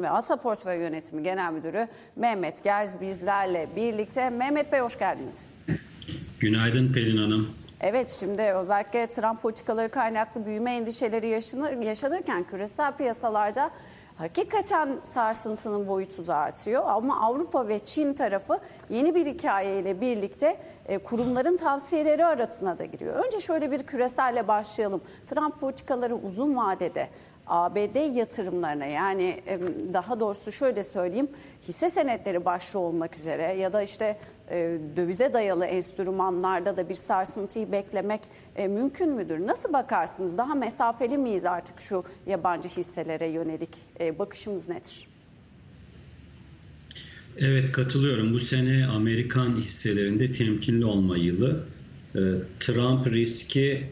ve Ata Portföy Yönetimi Genel Müdürü Mehmet Gerz bizlerle birlikte. Mehmet Bey hoş geldiniz. Günaydın Pelin Hanım. Evet şimdi özellikle Trump politikaları kaynaklı büyüme endişeleri yaşanır, yaşanırken küresel piyasalarda hakikaten sarsıntının boyutu da artıyor. Ama Avrupa ve Çin tarafı yeni bir hikayeyle birlikte e, kurumların tavsiyeleri arasına da giriyor. Önce şöyle bir küreselle başlayalım. Trump politikaları uzun vadede ABD yatırımlarına yani daha doğrusu şöyle söyleyeyim hisse senetleri başta olmak üzere ya da işte e, dövize dayalı enstrümanlarda da bir sarsıntıyı beklemek e, mümkün müdür? Nasıl bakarsınız? Daha mesafeli miyiz artık şu yabancı hisselere yönelik e, bakışımız nedir? Evet katılıyorum. Bu sene Amerikan hisselerinde temkinli olma yılı. Trump riski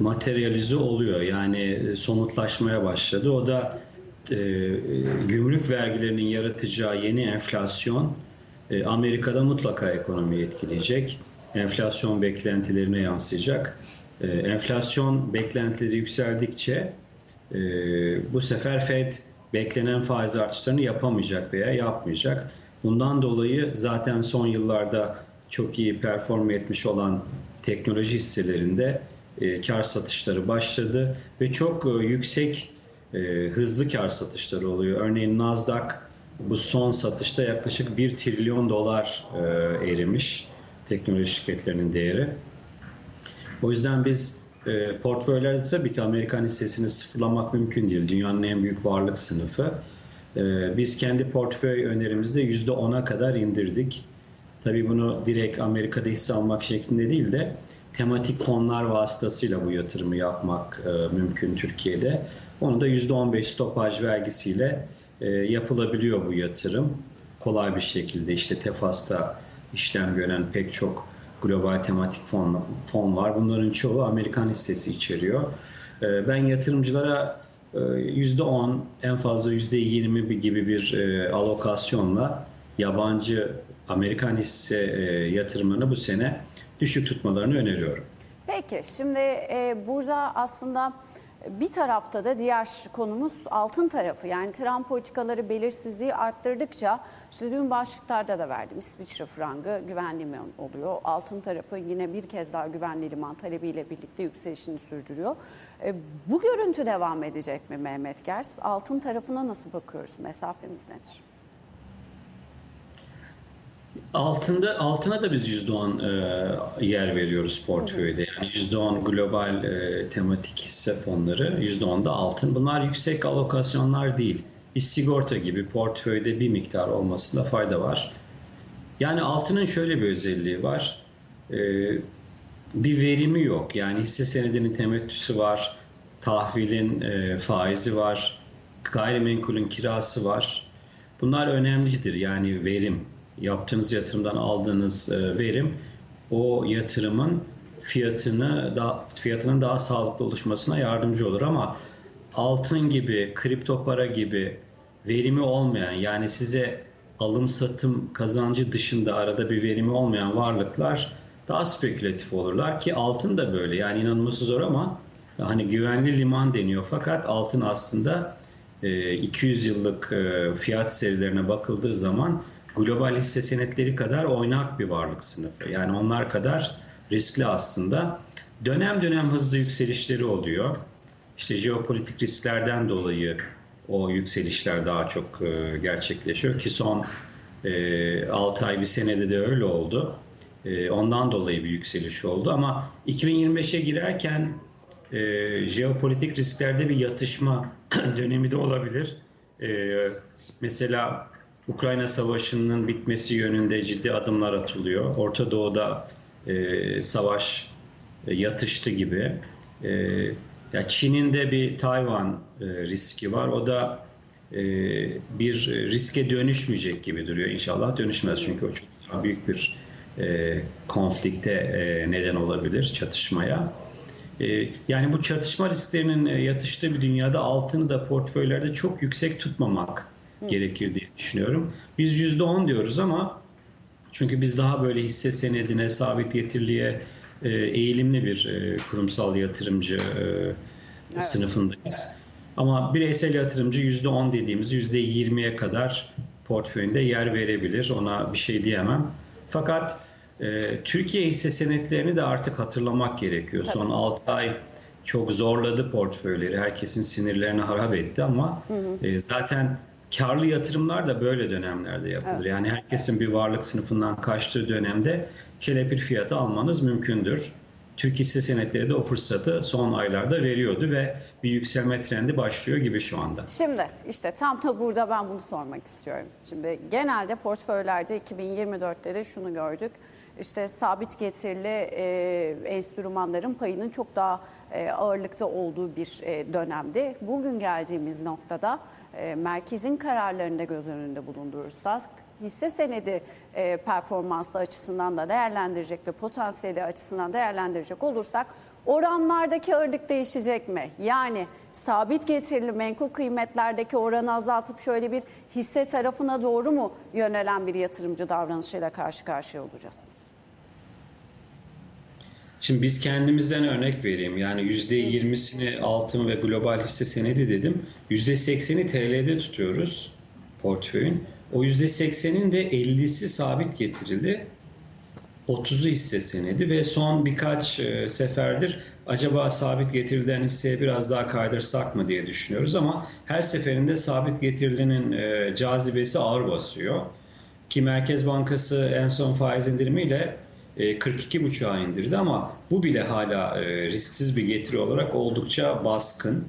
materyalize oluyor. Yani somutlaşmaya başladı. O da gümrük vergilerinin yaratacağı yeni enflasyon e, Amerika'da mutlaka ekonomiyi etkileyecek. Enflasyon beklentilerine yansıyacak. E, enflasyon beklentileri yükseldikçe e, bu sefer Fed beklenen faiz artışlarını yapamayacak veya yapmayacak. Bundan dolayı zaten son yıllarda çok iyi perform etmiş olan teknoloji hisselerinde kar satışları başladı ve çok yüksek hızlı kar satışları oluyor. Örneğin Nasdaq bu son satışta yaklaşık 1 trilyon dolar e, erimiş teknoloji şirketlerinin değeri. O yüzden biz e, portföylerde tabii ki Amerikan hissesini sıfırlamak mümkün değil. Dünyanın en büyük varlık sınıfı. E, biz kendi portföy önerimizde %10'a kadar indirdik. Tabii bunu direkt Amerika'da hisse almak şeklinde değil de tematik fonlar vasıtasıyla bu yatırımı yapmak e, mümkün Türkiye'de. Onu da %15 stopaj vergisiyle e, yapılabiliyor bu yatırım. Kolay bir şekilde işte Tefas'ta işlem gören pek çok global tematik fon, fon var. Bunların çoğu Amerikan hissesi içeriyor. E, ben yatırımcılara %10 e, en fazla %20 gibi bir alokasyonla yabancı Amerikan hisse yatırımını bu sene düşük tutmalarını öneriyorum. Peki şimdi burada aslında bir tarafta da diğer konumuz altın tarafı. Yani Trump politikaları belirsizliği arttırdıkça işte dün başlıklarda da verdim. İsviçre frangı güvenli liman oluyor. Altın tarafı yine bir kez daha güvenli liman talebiyle birlikte yükselişini sürdürüyor. E, bu görüntü devam edecek mi Mehmet Gers? Altın tarafına nasıl bakıyoruz? Mesafemiz nedir? Altında altına da biz %10 e, yer veriyoruz portföyde. Yani %10 global e, tematik hisse fonları, %10 da altın. Bunlar yüksek alokasyonlar değil. Bir sigorta gibi portföyde bir miktar olmasında fayda var. Yani altının şöyle bir özelliği var. E, bir verimi yok. Yani hisse senedinin temettüsü var, tahvilin e, faizi var, gayrimenkulün kirası var. Bunlar önemlidir. Yani verim yaptığınız yatırımdan aldığınız e, verim o yatırımın fiyatını daha, fiyatının daha sağlıklı oluşmasına yardımcı olur. Ama altın gibi, kripto para gibi verimi olmayan yani size alım satım kazancı dışında arada bir verimi olmayan varlıklar daha spekülatif olurlar ki altın da böyle. Yani inanılması zor ama hani güvenli liman deniyor. Fakat altın aslında 200 e, yıllık e, fiyat serilerine bakıldığı zaman global hisse senetleri kadar oynak bir varlık sınıfı. Yani onlar kadar riskli aslında. Dönem dönem hızlı yükselişleri oluyor. İşte jeopolitik risklerden dolayı o yükselişler daha çok e, gerçekleşiyor ki son 6 e, ay bir senede de öyle oldu. E, ondan dolayı bir yükseliş oldu ama 2025'e girerken jeopolitik risklerde bir yatışma dönemi de olabilir. Mesela Ukrayna Savaşı'nın bitmesi yönünde ciddi adımlar atılıyor. Orta Doğu'da e, savaş e, yatıştı gibi. E, ya Çin'in de bir Tayvan e, riski var. O da e, bir riske dönüşmeyecek gibi duruyor. İnşallah dönüşmez çünkü o çok büyük bir e, konflikte e, neden olabilir, çatışmaya. E, yani bu çatışma risklerinin e, yatıştığı bir dünyada altını da portföylerde çok yüksek tutmamak gerekir diye düşünüyorum. Biz yüzde on diyoruz ama çünkü biz daha böyle hisse senedine, sabit getiriliğe e, eğilimli bir e, kurumsal yatırımcı e, evet. sınıfındayız. Ama bireysel yatırımcı %10 dediğimiz %20'ye kadar portföyünde yer verebilir. Ona bir şey diyemem. Fakat e, Türkiye hisse senetlerini de artık hatırlamak gerekiyor. Son 6 ay çok zorladı portföyleri. Herkesin sinirlerini harap etti ama e, zaten karlı yatırımlar da böyle dönemlerde yapılır. Yani herkesin bir varlık sınıfından kaçtığı dönemde kelepir fiyatı almanız mümkündür. Türk hisse senetleri de o fırsatı son aylarda veriyordu ve bir yükselme trendi başlıyor gibi şu anda. Şimdi işte tam da burada ben bunu sormak istiyorum. Şimdi genelde portföylerde 2024'te de şunu gördük. İşte sabit getirili e, enstrümanların payının çok daha e, ağırlıkta olduğu bir e, dönemdi. Bugün geldiğimiz noktada e, merkezin kararlarını da göz önünde bulundurursak hisse senedi e, performansı açısından da değerlendirecek ve potansiyeli açısından değerlendirecek olursak oranlardaki ağırlık değişecek mi? Yani sabit getirili menkul kıymetlerdeki oranı azaltıp şöyle bir hisse tarafına doğru mu yönelen bir yatırımcı davranışıyla karşı karşıya olacağız? Şimdi biz kendimizden örnek vereyim. Yani %20'sini altın ve global hisse senedi dedim. %80'i TL'de tutuyoruz portföyün. O %80'in de 50'si sabit getirildi. 30'u hisse senedi ve son birkaç e, seferdir acaba sabit getirilen hisseye biraz daha kaydırsak mı diye düşünüyoruz ama her seferinde sabit getirilinin e, cazibesi ağır basıyor. Ki Merkez Bankası en son faiz indirimiyle 42,5'a indirdi ama bu bile hala e, risksiz bir getiri olarak oldukça baskın.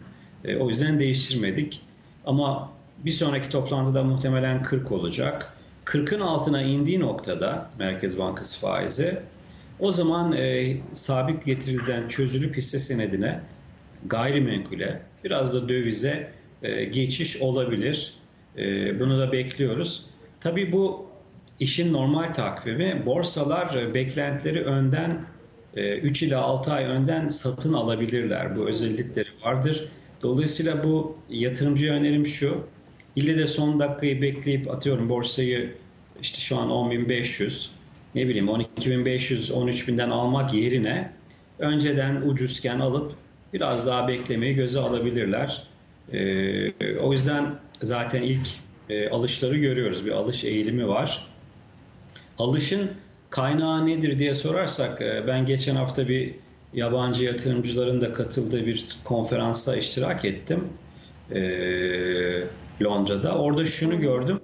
E, o yüzden değiştirmedik. Ama bir sonraki toplantıda muhtemelen 40 olacak. 40'ın altına indiği noktada Merkez Bankası faizi o zaman e, sabit getiriden çözülüp hisse senedine gayrimenkule biraz da dövize e, geçiş olabilir. E, bunu da bekliyoruz. Tabii bu işin normal takvimi borsalar e, beklentileri önden e, 3 ila 6 ay önden satın alabilirler. Bu özellikleri vardır. Dolayısıyla bu yatırımcıya önerim şu. İlle de son dakikayı bekleyip atıyorum borsayı işte şu an 10.500 ne bileyim 12.500 13.000'den almak yerine önceden ucuzken alıp biraz daha beklemeyi göze alabilirler. Ee, o yüzden zaten ilk e, alışları görüyoruz. Bir alış eğilimi var. Alışın kaynağı nedir diye sorarsak e, ben geçen hafta bir yabancı yatırımcıların da katıldığı bir konferansa iştirak ettim. Ee, Londra'da. Orada şunu gördüm.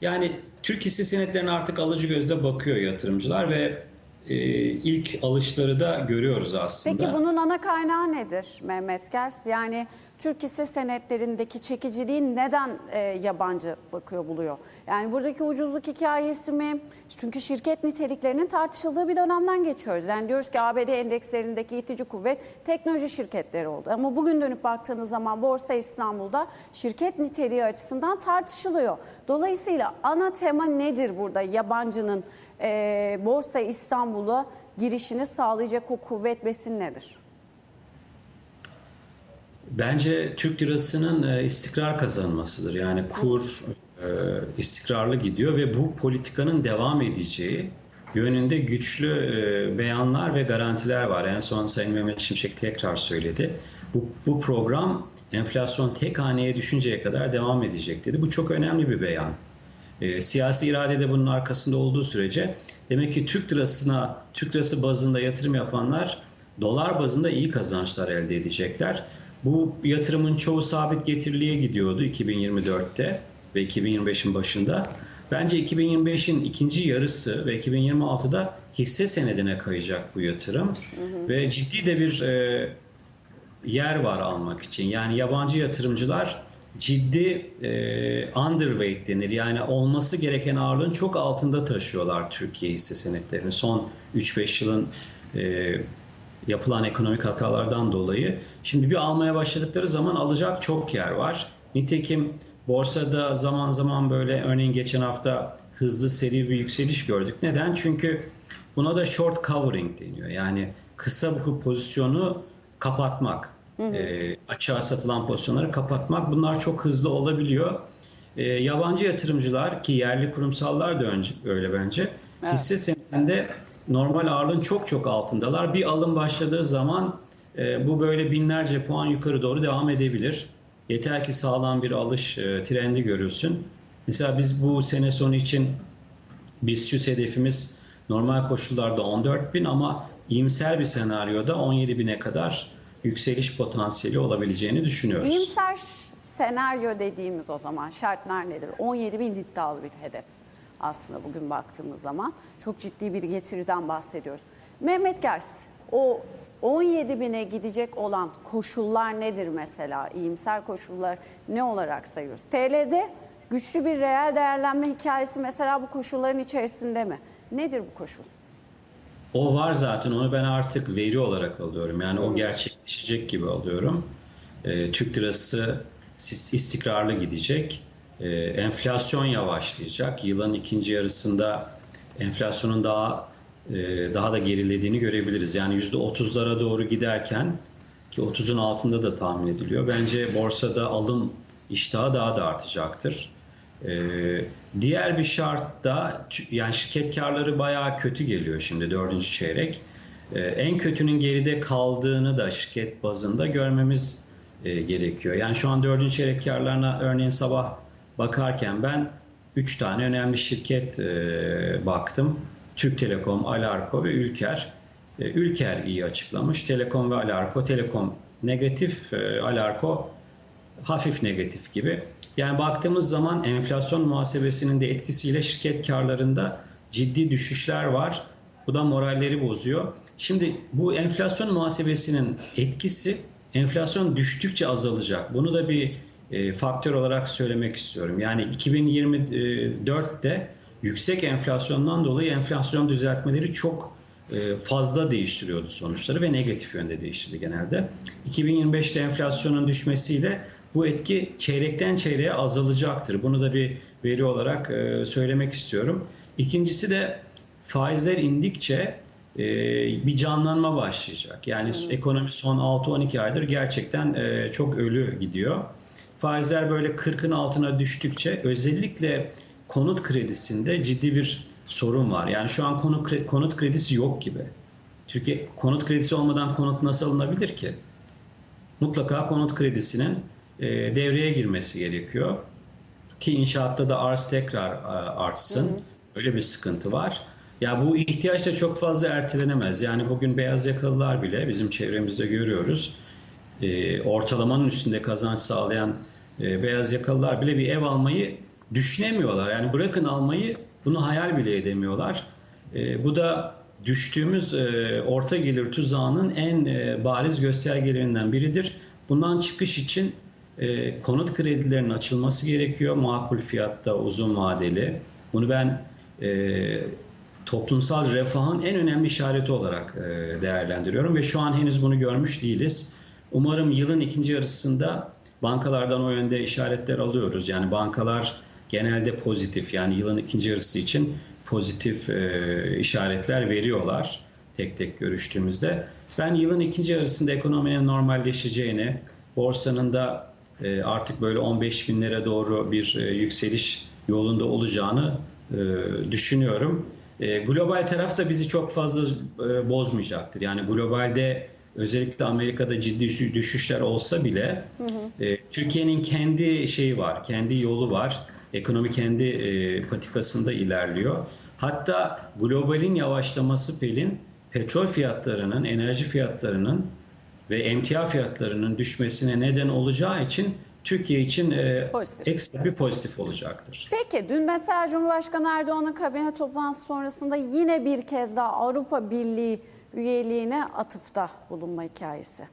Yani Türk hisse senetlerine artık alıcı gözle bakıyor yatırımcılar ve e, ilk alışları da görüyoruz aslında. Peki bunun ana kaynağı nedir Mehmet Gers? Yani Türk hisse senetlerindeki çekiciliği neden e, yabancı bakıyor buluyor? Yani buradaki ucuzluk hikayesi mi? Çünkü şirket niteliklerinin tartışıldığı bir dönemden geçiyoruz. Yani diyoruz ki ABD endekslerindeki itici kuvvet teknoloji şirketleri oldu. Ama bugün dönüp baktığınız zaman Borsa İstanbul'da şirket niteliği açısından tartışılıyor. Dolayısıyla ana tema nedir burada yabancının e, Borsa İstanbul'a girişini sağlayacak o kuvvet besin nedir? Bence Türk lirasının e, istikrar kazanmasıdır. Yani kur e, istikrarlı gidiyor ve bu politikanın devam edeceği yönünde güçlü e, beyanlar ve garantiler var. En son Sayın Mehmet Şimşek tekrar söyledi. Bu, bu program enflasyon tek haneye düşünceye kadar devam edecek dedi. Bu çok önemli bir beyan. Siyasi irade de bunun arkasında olduğu sürece demek ki Türk lirasına, Türk lirası bazında yatırım yapanlar dolar bazında iyi kazançlar elde edecekler. Bu yatırımın çoğu sabit getiriliye gidiyordu 2024'te ve 2025'in başında. Bence 2025'in ikinci yarısı ve 2026'da hisse senedine kayacak bu yatırım. Hı hı. Ve ciddi de bir e, yer var almak için. Yani yabancı yatırımcılar ciddi e, underweight denir. Yani olması gereken ağırlığın çok altında taşıyorlar Türkiye hisse senetlerini. Son 3-5 yılın e, yapılan ekonomik hatalardan dolayı. Şimdi bir almaya başladıkları zaman alacak çok yer var. Nitekim borsada zaman zaman böyle örneğin geçen hafta hızlı seri bir yükseliş gördük. Neden? Çünkü buna da short covering deniyor. Yani kısa bu pozisyonu kapatmak. Hı hı. E, açığa satılan pozisyonları kapatmak. Bunlar çok hızlı olabiliyor. E, yabancı yatırımcılar ki yerli kurumsallar da önce, öyle bence. Evet. Hisse senedinde normal ağırlığın çok çok altındalar. Bir alım başladığı zaman e, bu böyle binlerce puan yukarı doğru devam edebilir. Yeter ki sağlam bir alış e, trendi görülsün. Mesela biz bu sene sonu için BIST hedefimiz normal koşullarda 14 bin ama iyimser bir senaryoda 17 bine kadar yükseliş potansiyeli olabileceğini düşünüyoruz. İyimser senaryo dediğimiz o zaman şartlar nedir? 17 bin iddialı bir hedef aslında bugün baktığımız zaman. Çok ciddi bir getiriden bahsediyoruz. Mehmet Gers, o 17 bine gidecek olan koşullar nedir mesela? İyimser koşullar ne olarak sayıyoruz? TL'de güçlü bir reel değerlenme hikayesi mesela bu koşulların içerisinde mi? Nedir bu koşul? O var zaten onu ben artık veri olarak alıyorum. Yani o gerçekleşecek gibi alıyorum. Ee, Türk lirası istikrarlı gidecek. Ee, enflasyon yavaşlayacak. Yılın ikinci yarısında enflasyonun daha e, daha da gerilediğini görebiliriz. Yani %30'lara doğru giderken ki 30'un altında da tahmin ediliyor. Bence borsada alım iştahı daha da artacaktır. Ee, diğer bir şart da yani şirket karları bayağı kötü geliyor şimdi dördüncü çeyrek. Ee, en kötünün geride kaldığını da şirket bazında görmemiz e, gerekiyor. Yani şu an dördüncü çeyrek karlarına örneğin sabah bakarken ben üç tane önemli şirket e, baktım. Türk Telekom, Alarko ve Ülker. E, Ülker iyi açıklamış. Telekom ve Alarko. Telekom negatif, e, Alarko hafif negatif gibi. Yani baktığımız zaman enflasyon muhasebesinin de etkisiyle şirket karlarında ciddi düşüşler var. Bu da moralleri bozuyor. Şimdi bu enflasyon muhasebesinin etkisi enflasyon düştükçe azalacak. Bunu da bir e, faktör olarak söylemek istiyorum. Yani 2024'te yüksek enflasyondan dolayı enflasyon düzeltmeleri çok e, fazla değiştiriyordu sonuçları ve negatif yönde değiştirdi genelde. 2025'te enflasyonun düşmesiyle bu etki çeyrekten çeyreğe azalacaktır. Bunu da bir veri olarak e, söylemek istiyorum. İkincisi de faizler indikçe bir canlanma başlayacak. Yani ekonomi son 6-12 aydır gerçekten çok ölü gidiyor. Faizler böyle 40'ın altına düştükçe özellikle konut kredisinde ciddi bir sorun var. Yani şu an konut, konut kredisi yok gibi. Türkiye konut kredisi olmadan konut nasıl alınabilir ki? Mutlaka konut kredisinin e, devreye girmesi gerekiyor. Ki inşaatta da arz tekrar e, artsın. Hı hı. Öyle bir sıkıntı var. Ya bu ihtiyaç da çok fazla ertelenemez. Yani bugün beyaz yakalılar bile bizim çevremizde görüyoruz. E, ortalamanın üstünde kazanç sağlayan e, beyaz yakalılar bile bir ev almayı düşünemiyorlar. Yani bırakın almayı bunu hayal bile edemiyorlar. E, bu da düştüğümüz e, orta gelir tuzağının en e, bariz göstergelerinden biridir. Bundan çıkış için e, konut kredilerinin açılması gerekiyor. Makul fiyatta uzun vadeli. Bunu ben e, toplumsal refahın en önemli işareti olarak e, değerlendiriyorum ve şu an henüz bunu görmüş değiliz. Umarım yılın ikinci yarısında bankalardan o yönde işaretler alıyoruz. Yani bankalar genelde pozitif yani yılın ikinci yarısı için pozitif e, işaretler veriyorlar tek tek görüştüğümüzde. Ben yılın ikinci yarısında ekonominin normalleşeceğini, borsanın da e, artık böyle 15 binlere doğru bir e, yükseliş yolunda olacağını e, düşünüyorum. Global taraf da bizi çok fazla bozmayacaktır. Yani globalde özellikle Amerika'da ciddi düşüşler olsa bile hı. Türkiye'nin kendi şeyi var, kendi yolu var. Ekonomi kendi patikasında ilerliyor. Hatta globalin yavaşlaması Pelin petrol fiyatlarının, enerji fiyatlarının ve emtia fiyatlarının düşmesine neden olacağı için Türkiye için e, ekstra bir pozitif olacaktır. Peki dün mesela Cumhurbaşkanı Erdoğan'ın kabine toplantısı sonrasında yine bir kez daha Avrupa Birliği üyeliğine atıfta bulunma hikayesi.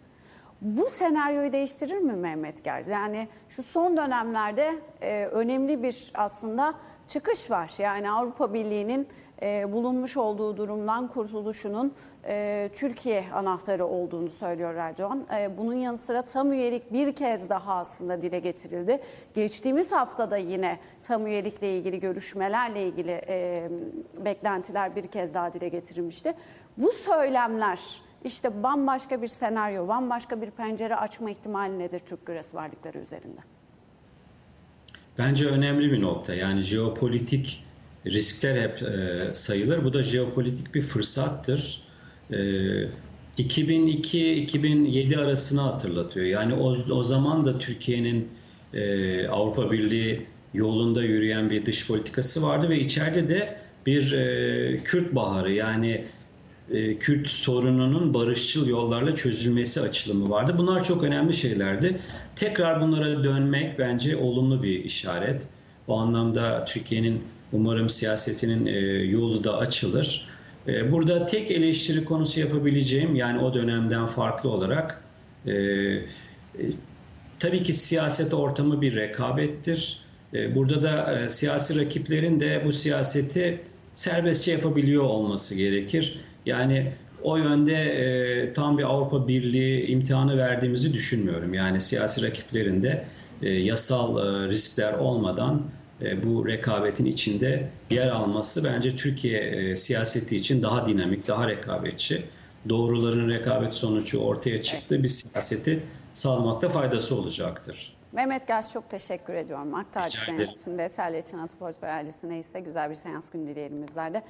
Bu senaryoyu değiştirir mi Mehmet Gerz? Yani şu son dönemlerde e, önemli bir aslında çıkış var. Yani Avrupa Birliği'nin e, bulunmuş olduğu durumdan kurtuluşunun e, Türkiye anahtarı olduğunu söylüyor Erdoğan. E, bunun yanı sıra tam üyelik bir kez daha aslında dile getirildi. Geçtiğimiz haftada yine tam üyelikle ilgili görüşmelerle ilgili e, beklentiler bir kez daha dile getirilmişti. Bu söylemler işte bambaşka bir senaryo, bambaşka bir pencere açma ihtimali nedir Türk lirası varlıkları üzerinde? Bence önemli bir nokta. Yani jeopolitik riskler hep e, sayılır. Bu da jeopolitik bir fırsattır. E, 2002-2007 arasını hatırlatıyor. Yani o, o zaman da Türkiye'nin e, Avrupa Birliği yolunda yürüyen bir dış politikası vardı ve içeride de bir e, Kürt baharı yani e, Kürt sorununun barışçıl yollarla çözülmesi açılımı vardı. Bunlar çok önemli şeylerdi. Tekrar bunlara dönmek bence olumlu bir işaret. O anlamda Türkiye'nin umarım siyasetinin e, yolu da açılır. E, Burada tek eleştiri konusu yapabileceğim yani o dönemden farklı olarak tabii ki siyaset ortamı bir rekabettir. Burada da siyasi rakiplerin de bu siyaseti serbestçe yapabiliyor olması gerekir. Yani o yönde e, tam bir Avrupa Birliği imtihanı verdiğimizi düşünmüyorum. Yani siyasi rakiplerin de e, yasal e, riskler olmadan e, bu rekabetin içinde yer alması bence Türkiye e, siyaseti için daha dinamik, daha rekabetçi. Doğruların rekabet sonucu ortaya çıktığı bir siyaseti sağlamakta faydası olacaktır. Mehmet Gerç çok teşekkür ediyorum. Aktardıklarınız için detaylı için Atı Portföy ailesine ise güzel bir seans günü dileyelim bizler de.